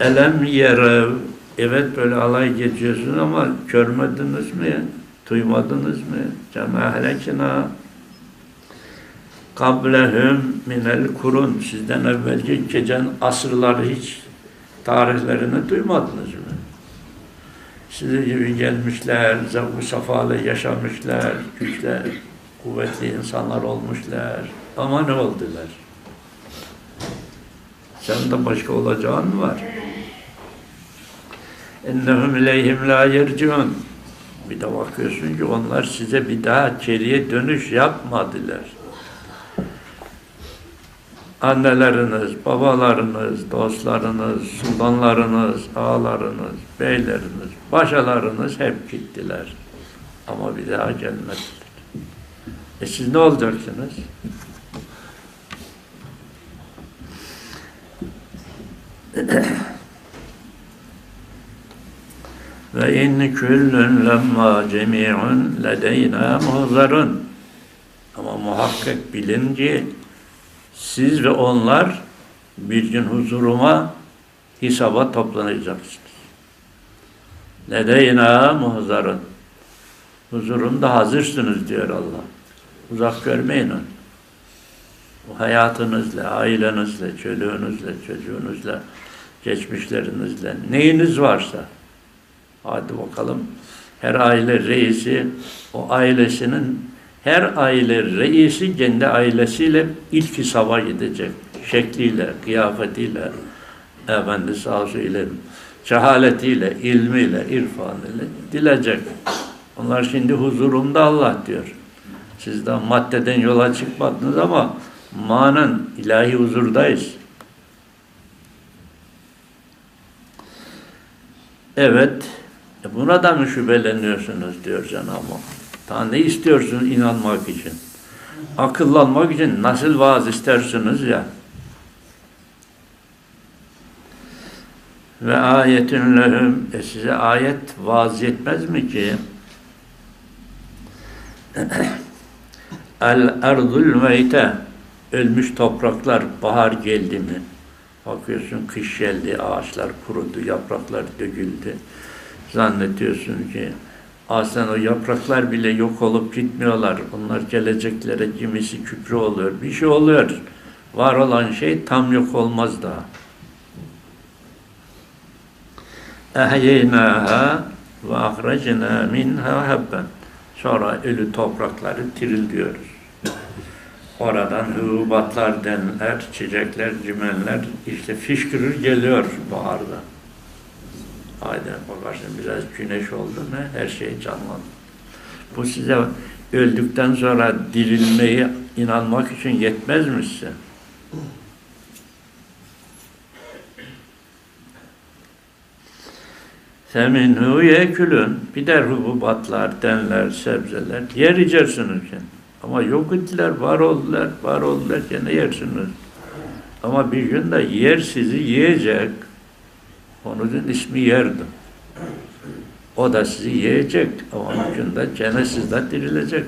Elem yerev. Evet böyle alay geçiyorsun ama görmediniz mi? Duymadınız mı? Cema helekina kablehum minel kurun. Sizden evvelki geçen asırları hiç tarihlerini duymadınız mı? Sizin gibi gelmişler, zavgu safalı yaşamışlar, güçler, kuvvetli insanlar olmuşlar. Ama ne oldular? Sen de başka olacağın var? اِنَّهُمْ اِلَيْهِمْ لَا يَرْجِعُونَ Bir de bakıyorsun ki onlar size bir daha geriye dönüş yapmadılar. Anneleriniz, babalarınız, dostlarınız, sultanlarınız, ağalarınız, beyleriniz, paşalarınız hep gittiler. Ama bir daha gelmediler. E siz ne olacaksınız? Ve in küllün lemma cemi'un ledeyna muhzarun. Ama muhakkak bilin ki siz ve onlar bir gün huzuruma hesaba toplanacaksınız. Ledeyna muhzarun. Huzurumda hazırsınız diyor Allah. Uzak görmeyin onu. Bu hayatınızla, ailenizle, çoluğunuzla, çocuğunuzla, geçmişlerinizle, neyiniz varsa Hadi bakalım. Her aile reisi o ailesinin her aile reisi kendi ailesiyle ilk hesaba gidecek. Şekliyle, kıyafetiyle, efendi sağsıyla, cehaletiyle, ilmiyle, irfanıyla dilecek. Onlar şimdi huzurumda Allah diyor. Siz de maddeden yola çıkmadınız ama manen ilahi huzurdayız. Evet, e buna da mı şüpheleniyorsunuz diyor Cenab-ı Hak. Daha ne istiyorsunuz inanmak için? Akıllanmak için nasıl vaaz istersiniz ya? Ve ayetün lehum e size ayet vaaz etmez mi ki? El erdul meyte ölmüş topraklar bahar geldi mi? Bakıyorsun kış geldi, ağaçlar kurudu, yapraklar döküldü zannediyorsun ki aslında o yapraklar bile yok olup gitmiyorlar. Onlar geleceklere kimisi küprü oluyor. Bir şey oluyor. Var olan şey tam yok olmaz daha. Ehyeynâhâ ve ahrecnâ minhâ habben. Sonra ölü toprakları diriliyoruz. Oradan hububatlar deniler, çiçekler, cimenler işte fışkırır geliyor baharda. Aynen bakarsın biraz güneş oldu mu her şey canlandı. Bu size öldükten sonra dirilmeyi inanmak için yetmez mi size? Seminhu yekülün bir de hububatlar, denler, sebzeler yer içersiniz yani. Ama yok ettiler, var oldular, var oldular gene yersiniz. Ama bir gün de yer sizi yiyecek. Onun ismi yerdi. O da sizi yiyecek ama bir gün de gene siz de dirilecek.